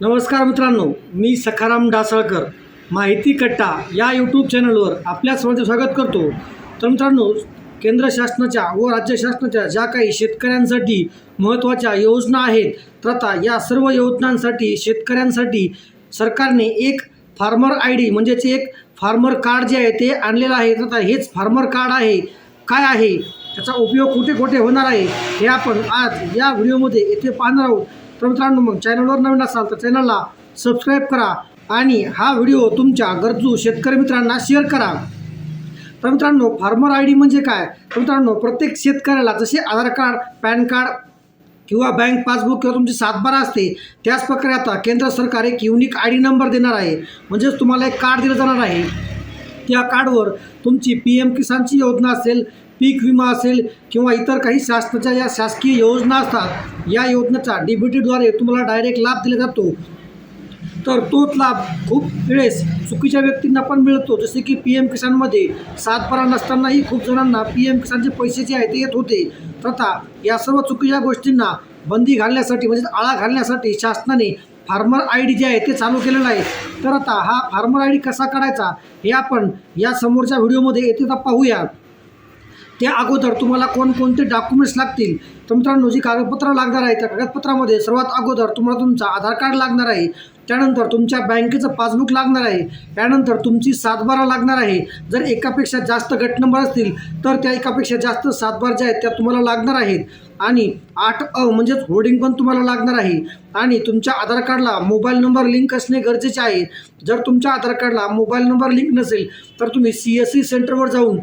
नमस्कार मित्रांनो मी सखाराम डासळकर माहिती कट्टा या यूट्यूब चॅनलवर आपल्या सर्वांचे स्वागत करतो. तर मित्रांनो केंद्र शासनाच्या व राज्य शासनाच्या ज्या काही शेतकऱ्यांसाठी महत्त्वाच्या योजना आहेत तर आता या सर्व योजनांसाठी शेतकऱ्यांसाठी सरकारने एक फार्मर आय डी म्हणजेच एक फार्मर कार्ड जे आहे ते आणलेलं आहे. तर आता हेच फार्मर कार्ड आहे काय आहे त्याचा उपयोग कुठे कुठे होणार आहे हे आपण आज या व्हिडिओमध्ये येथे पाहणार आहोत. तर मित्रांनो मग चॅनलवर नवीन असाल तर चॅनलला सबस्क्राईब करा आणि हा व्हिडिओ तुमच्या गरजू शेतकरी मित्रांना शेअर करा. तर मित्रांनो फार्मर आय डी म्हणजे काय? तर मित्रांनो प्रत्येक शेतकऱ्याला जसे आधार कार्ड पॅन कार्ड किंवा बँक पासबुक किंवा तुमची सातबारा असते त्याच प्रकारे आता केंद्र सरकार एक युनिक आय डी नंबर देणार आहे. म्हणजेच तुम्हाला एक कार्ड दिलं जाणार आहे. त्या कार्डवर तुमची पी एम किसानची योजना असेल पीक विमा असेल किंवा इतर काही शासनाच्या या शासकीय योजना असतात या योजनेचा डी बी टीद्वारे तुम्हाला डायरेक्ट लाभ दिला जातो. तर तोच लाभ खूप वेळेस चुकीच्या व्यक्तींना पण मिळतो. जसे की पी एम किसानमध्ये सातबारा नसतानाही खूप जणांना पी एम किसानचे पैसे जे आहे ते येत होते. तर आता या सर्व चुकीच्या गोष्टींना बंदी घालण्यासाठी म्हणजेच आळा घालण्यासाठी शासनाने फार्मर आय डी जे आहे ते चालू केलेलं आहे. तर आता हा फार्मर आय डी कसा काढायचा हे आपण या समोरच्या व्हिडिओमध्ये येथे तर पाहूया. त्या अगोदर तुम्हाला कोणकोणते डॉक्युमेंट्स लागतील? तर मित्रांनो जी कागदपत्र लागणार आहे त्या कागदपत्रामध्ये सर्वात अगोदर तुम्हाला तुमचा आधार कार्ड लागणार आहे. त्यानंतर तुमच्या बँकेचं पासबुक लागणार आहे. त्यानंतर तुमची सातबारा लागणार आहे. जर एकापेक्षा जास्त गट नंबर असतील तर त्या एकापेक्षा जास्त सातबार ज्या आहेत त्या तुम्हाला लागणार आहेत. आणि आठ अ म्हणजेच होर्डिंग पण तुम्हाला लागणार आहे. आणि तुमच्या आधार कार्डला मोबाईल नंबर लिंक असणे गरजेचे आहे. जर तुमच्या आधार कार्डला मोबाईल नंबर लिंक नसेल तर तुम्ही सी एस सी सेंटरवर जाऊन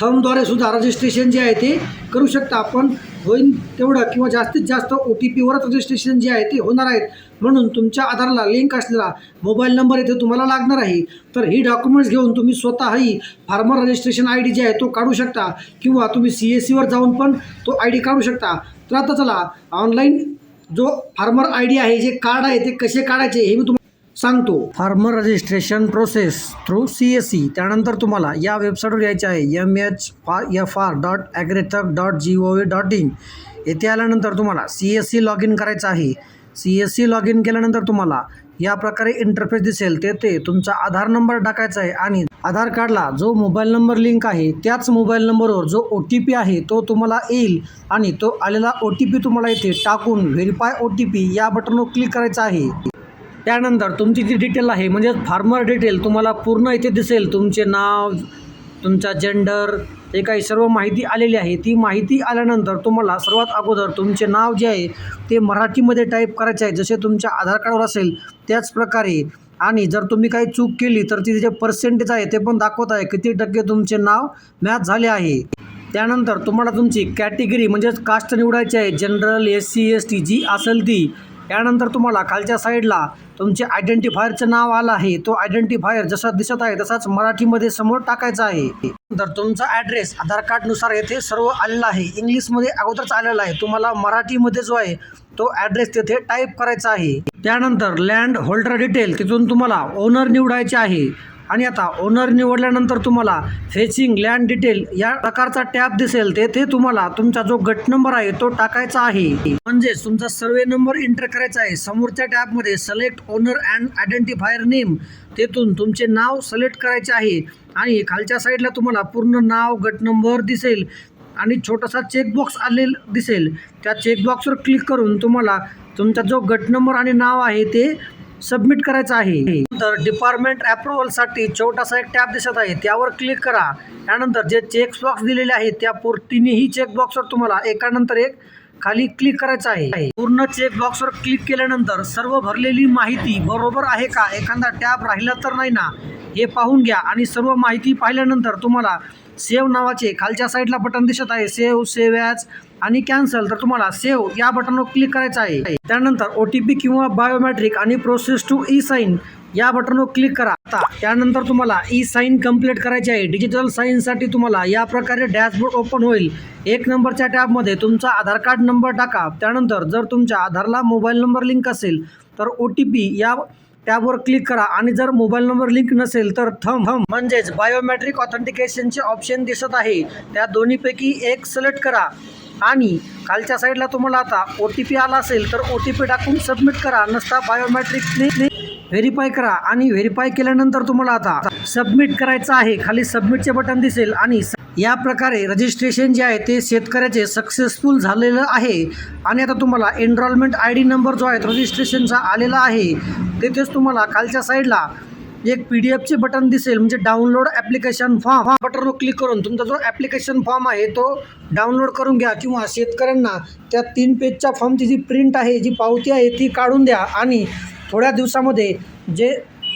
थंबद्वारे सुद्धा रजिस्ट्रेशन जे आहे ते करू शकता. आपण होईन तेवढं किंवा जास्तीत जास्त ओ टी पीवरच रजिस्ट्रेशन जे आहे ते होणार आहेत. म्हणून तुमच्या आधारला लिंक असलेला मोबाईल नंबर इथे तुम्हाला लागणार आहे. तर ही डॉक्युमेंट्स घेऊन तुम्ही स्वतःही farmer registration I D J आहे तो काढू शकता. किंवा तुम्ही सी एस सीवर जाऊन पण तो आय डी काढू शकता. तर आता चला ऑनलाईन जो फार्मर आय डी आहे जे कार्ड आहे ते कसे काढायचे हे मी तुम्हाला सांगतो. Farmer registration process through C S C त्यानंतर तुम्हाला या वेबसाईटवर यायचे आहे. एम एच फा F R dot agristack dot G O V dot in येथे आल्यानंतर तुम्हाला C S C log in करायचं आहे. C S C log in केल्यानंतर तुम्हाला या प्रकारे इंटरफेस दिसेल. तेथे तुमचा आधार नंबर टाकायचा आहे आणि आधार कार्डला जो मोबाईल नंबर लिंक आहे त्याच मोबाईल नंबरवर जो ओ टी पी आहे तो तुम्हाला येईल आणि तो आलेला ओ टी पी तुम्हाला इथे टाकून व्हेरीफाय ओ टी पी या बटनवर क्लिक करायचा आहे. त्यानंतर तुमची जी डिटेल आहे म्हणजे फार्मर डिटेल तुम्हाला पूर्ण इथे दिसेल. तुमचे नाव तुमचा जेंडर हे काही सर्व माहिती आलेली आहे. ती माहिती आल्यानंतर तुम्हाला सर्वात अगोदर तुमचे नाव जे आहे ते मराठीमध्ये टाईप करायचे आहे. जसे तुमच्या आधार कार्डवर असेल त्याच प्रकारे. आणि जर तुम्ही काही चूक केली तर तिथे जे पर्सेंटेज आहे ते पण दाखवत आहे किती टक्के तुमचे नाव मॅच झाले आहे. त्यानंतर तुम्हाला तुमची कॅटेगरी म्हणजेच कास्ट निवडायची आहे. General S C S T जी असेल ती त्यानंतर तुम्हाला खालच्या साईडला तुमचे आयडेंटिफायरचं नाव आलं आहे. तो आयडेंटिफायर जसा दिसत आहे तसाच मराठीमध्ये समोर टाकायचा आहे. नंतर तुमचा ॲड्रेस आधार कार्डनुसार येथे सर्व आलेला आहे. इंग्लिशमध्ये अगोदरच आलेला आहे. तुम्हाला मराठीमध्ये जो आहे तो ॲड्रेस तेथे टाईप करायचा आहे. त्यानंतर लँड होल्डर डिटेल तिथून तुम्हाला ओनर निवडायचे आहे. आणि आता ओनर निवडल्यानंतर तुम्हाला फेसिंग लँड डिटेल या प्रकारचा टॅब दिसेल. तेथे तुम्हाला तुमचा जो गट नंबर आहे तो टाकायचा आहे. म्हणजेच तुमचा सर्वे नंबर एंटर करायचा आहे. समोरच्या टॅबमध्ये select owner and identifier name तेथून तुमचे नाव सिलेक्ट करायचे आहे. आणि खालच्या साईडला तुम्हाला पूर्ण नाव गट नंबर दिसेल. आणि छोटासा चेकबॉक्स आलेला दिसेल. त्या चेकबॉक्सवर क्लिक करून तुम्हाला तुमचा जो गट नंबर आणि नाव आहे ते सबमिट करायचं आहे. तर डिपार्टमेंट अप्रुव्हलसाठी छोटासा एक टॅब दिसत आहे. त्यावर क्लिक करा. त्यानंतर जे चेक बॉक्स दिलेले आहेत त्या पूर तिन्ही चेक बॉक्सवर तुम्हाला एकानंतर एक खाली क्लिक करायचं आहे. पूर्ण चेक बॉक्सवर क्लिक केल्यानंतर सर्व भरलेली माहिती बरोबर आहे का? एखादा टॅब राहिला तर नाही ना? हे पाहून घ्या आणि सर्व माहिती पाहिल्यानंतर तुम्हाला सेव्ह नावाचे खालच्या साईडला बटन दिसत आहे. सेव्ह सेव्ह ॲज आणि कॅन्सल तर तुम्हाला सेव्ह या बटनवर क्लिक करायचं आहे. त्यानंतर ओ टी पी किंवा बायोमॅट्रिक आणि प्रोसेस टू ई साईन या बटनवर क्लिक करा. आता त्यानंतर तुम्हाला ई साईन कंप्लीट करायचे आहे. डिजिटल साईनसाठी तुम्हाला या प्रकारे डॅशबोर्ड ओपन होईल. एक नंबरच्या टॅबमध्ये तुमचा आधार कार्ड नंबर टाका. त्यानंतर जर तुमच्या आधारला मोबाईल नंबर लिंक असेल तर ओ टी पी या टॅबवर क्लिक करा. आणि जर मोबाईल नंबर लिंक नसेल तर थम थम म्हणजेच बायोमॅट्रिक ऑथेंटिकेशनचे ऑप्शन दिसत आहे. त्या दोन्हीपैकी एक सिलेक्ट करा. आणि खालच्या साईडला तुम्हाला आता ओ टी पी आला असेल तर ओ टी पी टाकून सबमिट करा. नसता बायोमॅट्रिकने व्हेरीफाय करा आणि व्हेरीफाय केल्यानंतर तुम्हाला आता सबमिट करायचं आहे. खाली सबमिटचे बटन दिसेल आणि या प्रकारे रजिस्ट्रेशन जे आहे ते शेतकऱ्याचे सक्सेसफुल झालेलं आहे. आणि आता तुम्हाला एनरोलमेंट आय डी नंबर जो आहे तो रजिस्ट्रेशनचा आलेला आहे. तेथेच तुम्हाला खालच्या साईडला एक पी डी एफचे बटन दिसेल. म्हणजे डाउनलोड ॲप्लिकेशन फॉर्म हा बटनवर क्लिक करून तुमचा जो ॲप्लिकेशन फॉर्म आहे तो डाउनलोड करून घ्या किंवा शेतकऱ्यांना त्या तीन पेजच्या फॉर्मची जी प्रिंट आहे जी पावती आहे ती काढून द्या आणि थोड्या दिवसामध्ये जे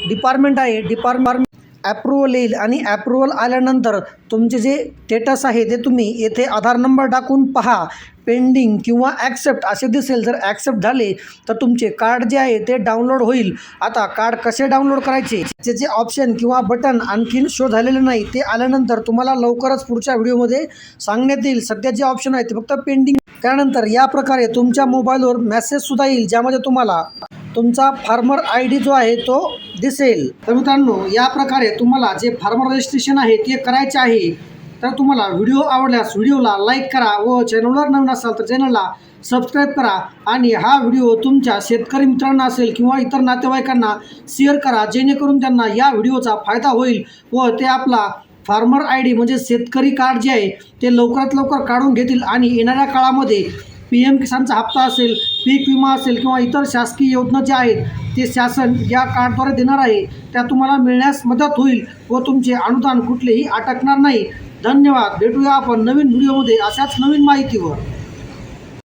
डिपार्टमेंट आहे डिपार्टमेंट ॲप्रुव्हल येईल आणि ॲप्रुव्हल आल्यानंतर तुमचे जे स्टेटस आहे ते तुम्ही येथे आधार नंबर टाकून पहा. पेंडिंग किंवा ॲक्सेप्ट असे दिसेल. जर ॲक्सेप्ट झाले तर तुमचे कार्ड जे आहे ते डाउनलोड होईल. आता कार्ड कसे डाउनलोड करायचे? त्याचे ऑप्शन किंवा बटन आणखीन शो झालेले नाही ते आल्यानंतर तुम्हाला लवकरच पुढच्या व्हिडिओमध्ये सांगण्यात येईल. सध्या जे ऑप्शन आहे ते फक्त पेंडिंग त्यानंतर या प्रकारे तुमच्या मोबाईलवर मेसेजसुद्धा येईल ज्यामध्ये तुम्हाला तुमचा फार्मर आय डी जो आहे तो दिसेल. तर मित्रांनो या प्रकारे तुम्हाला जे फार्मर रजिस्ट्रेशन आहे ते करायचे आहे तर तुम्हाला व्हिडिओ आवडल्यास व्हिडिओला लाईक करा व चॅनलवर नवीन असाल तर चॅनलला सबस्क्राईब करा आणि हा व्हिडिओ तुमच्या शेतकरी मित्रांना असेल किंवा इतर नातेवाईकांना शेअर करा जेणेकरून त्यांना या व्हिडिओचा फायदा होईल व ते आपला फार्मर आय डी म्हणजे शेतकरी कार्ड जे आहे ते लवकरात लवकर काढून घेतील आणि येणाऱ्या काळामध्ये पी एम किसानचा हप्ता असेल पीक विमा असेल किंवा इतर शासकीय योजना ज्या आहेत ते शासन या कार्डद्वारे देणार आहे. त्या तुम्हाला मिळण्यास मदत होईल व तुमचे अनुदान कुठलेही अटकणार नाही. धन्यवाद. भेटूया आपण नवीन व्हिडिओमध्ये अशाच नवीन माहितीवर.